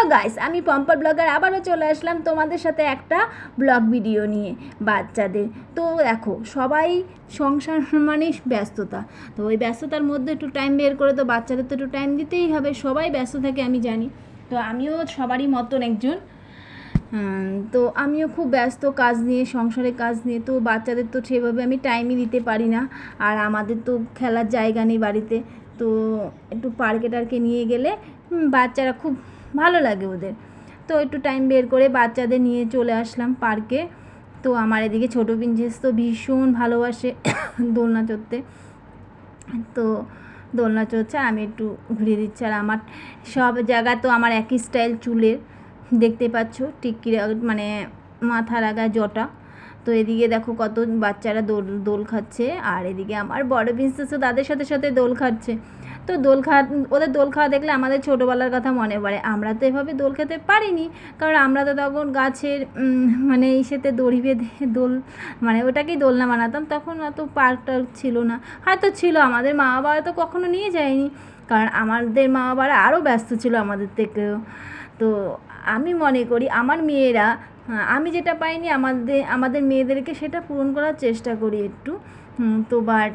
Hello guys, আমি Pampa blogger, আবারও চলে আসলাম তোমাদের সাথে একটা ব্লগ ভিডিও নিয়ে বাচ্চাদের। তো দেখো, সবাই সংসার মানে ব্যস্ততা। তো ওই ব্যস্ততার মধ্যে একটু টাইম বের করে তো বাচ্চাদের তো একটু টাইম দিতেই হবে, সবাই ব্যস্ত থাকে আমি জানি। তো আমিও সবারই মতন একজন। তো আমিও খুব ব্যস্ত কাজ নিয়ে, সংসারের কাজ নিয়ে, তো বাচ্চাদের তো সেভাবে আমি টাইমই দিতে পারি না। আর আমাদের তো খেলার জায়গা নেই বাড়িতে, তো একটু পার্কে টার্কে নিয়ে গেলে বাচ্চারা খুব ভালো লাগে ওদের। তো একটু টাইম বের করে বাচ্চাদের নিয়ে চলে আসলাম পার্কে তো আমার এদিকে ছোটো প্রিন্সেস তো ভীষণ ভালোবাসে দোলনা চড়তে। তো দোলনা চড়ছে আমি একটু ঘুরিয়ে দিচ্ছি। আর আমার সব জায়গা তো আমার একই স্টাইল চুলের। দেখতে পাচ্ছ টিক্কির আগ- মানে মাথার আগায় জটা। তো এদিকে দেখো কত বাচ্চারা দোল দোল খাচ্ছে। আর এদিকে আমার বড় প্রিন্সেসও তাদের সাথে সাথে দোল খাচ্ছে। তো দোল খাওয়া ওদের দোল খাওয়া দেখলে আমাদের ছোটোবেলার কথা মনে পড়ে। আমরা তো এভাবে দোল খেতে পারিনি। কারণ আমরা তো তখন গাছের মানে ইসেতে দড়ি বেঁধে দোল মানে ওটাকেই দোলনা বানাতাম। তখন অত পার্ক টার্ক ছিল না। হয়তো ছিল, আমাদের মা বাবারা তো কখনো নিয়ে যায়নি। কারণ আমাদের মা বাবারা আরও ব্যস্ত ছিল আমাদের থেকেও। তো আমি মনে করি আমার মেয়েরা হ্যাঁ, আমি যেটা পাইনি আমাদের আমাদের মেয়েদেরকে সেটা পূরণ করার চেষ্টা করি একটু। তো বাট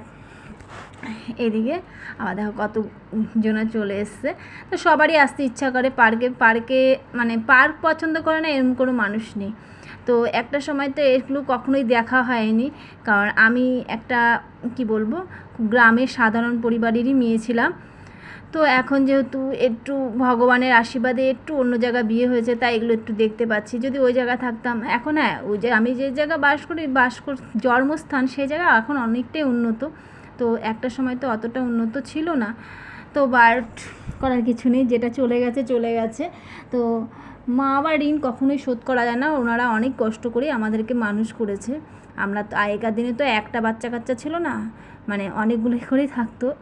এদিকে আবার দেখো কত জনা চলে এসছে। তো সবারই আসতে ইচ্ছা করে পার্কে পার্কে মানে পার্ক পছন্দ করে না এরকম কোনো মানুষ নেই। তো একটা সময় তো এগুলো কখনোই দেখা হয়নি। কারণ আমি একটা কি বলব গ্রামের সাধারণ পরিবারেরই মেয়ে ছিলাম। তো এখন যেহেতু একটু ভগবানের আশীর্বাদে একটু অন্য জায়গায় বিয়ে হয়েছে, তাই এগুলো একটু দেখতে পাচ্ছি। যদি ওই জায়গা থাকতাম, এখন হ্যাঁ ওই যে আমি যে জায়গায় বাস করি, বাস কর, জন্মস্থান, সেই জায়গা এখন অনেকটাই উন্নত। তো একটা সময় তো অতটা উন্নত ছিল না। তো বাট করার কিছু নেই, যেটা চলে গেছে চলে গেছে। তো মা আবার ঋণ কখনোই শোধ করা যায় না, ওনারা অনেক কষ্ট করে আমাদেরকে মানুষ করেছে। আমরা তো আগেকার দিনে তো একটা বাচ্চা কাচ্চা ছিল না মানে অনেকগুলো করেই থাকতো,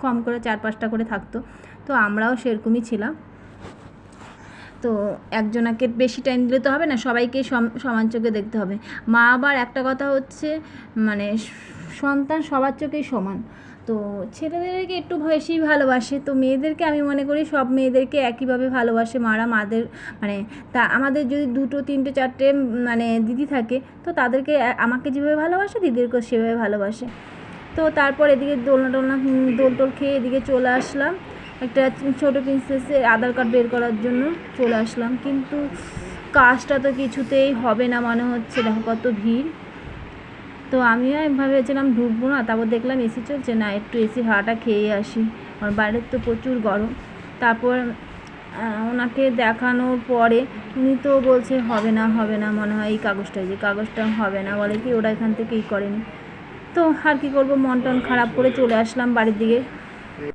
কম করে চার পাঁচটা করে থাকতো। তো আমরাও সেরকমই ছিলাম। তো একজনাকে বেশি টাইম দিলে তো হবে না, সবাইকে সম- সমান চোখে দেখতে হবে। মা আবার একটা কথা হচ্ছে মানে সন্তান সবার চোখেই সমান। তো ছেলেদেরকে একটু বেশি ভালোবাসে, তো মেয়েদেরকে আমি মনে করি সব মেয়েদেরকে একইভাবে ভালোবাসে, মারা মাদের মানে তা আমাদের যদি দুটো, তিনটে, চারটে মানে দিদি থাকে, তো তাদেরকে আমাকে যেভাবে ভালোবাসে, দিদিদেরকেও সেভাবে ভালোবাসে। তো তারপর এদিকে দোলনা টোলনা দোল টোল খেয়ে এদিকে চলে আসলাম। একটা ছোটো প্রিন্সেসের আধার কার্ড বের করার জন্য চলে আসলাম। কিন্তু কাজটা তো কিছুতেই হবে না মনে হচ্ছে, দেখো কত ভিড়। তো আমিও ভেবেছিলাম ঢুকবো না, তারপর দেখলাম এসি চলছে না, একটু এসি হাওয়াটা খেয়ে আসি। আমার বাইরের তো প্রচুর গরম। তারপর ওনাকে দেখানোর পরে উনি তো বলছে, হবে না হবে না। মনে হয় এই কাগজটা, যে কাগজটা হবে না বলে কি ওরা এখান থেকেই করেনি। তো আর কী করব মন টন খারাপ করে চলে আসলাম বাড়ির দিকে।